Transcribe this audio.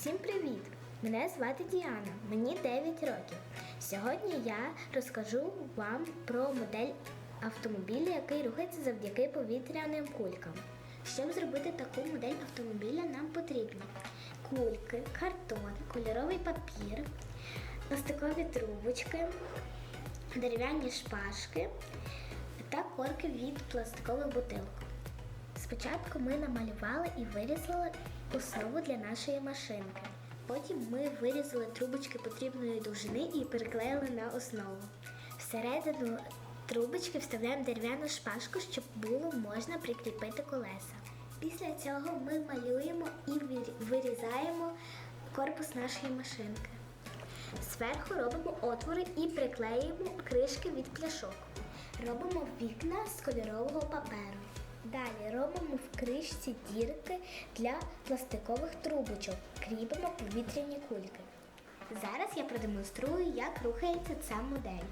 Всім привіт! Мене звати Діана, мені 9 років. Сьогодні я розкажу вам про модель автомобіля, який рухається завдяки повітряним кулькам. Щоб зробити таку модель автомобіля, нам потрібні кульки, картон, кольоровий папір, пластикові трубочки, дерев'яні шпажки та корки від пластикових бутилок. Спочатку ми намалювали і вирізали основу для нашої машинки. Потім ми вирізали трубочки потрібної довжини і переклеїли на основу. Всередину трубочки вставляємо дерев'яну шпажку, щоб було можна прикріпити колеса. Після цього ми малюємо і вирізаємо корпус нашої машинки. Зверху робимо отвори і приклеїмо кришки від пляшок. Робимо вікна з кольорового паперу. Далі робимо в кришці дірки для пластикових трубочок, кріпимо повітряні кульки. Зараз я продемонструю, як рухається ця модель.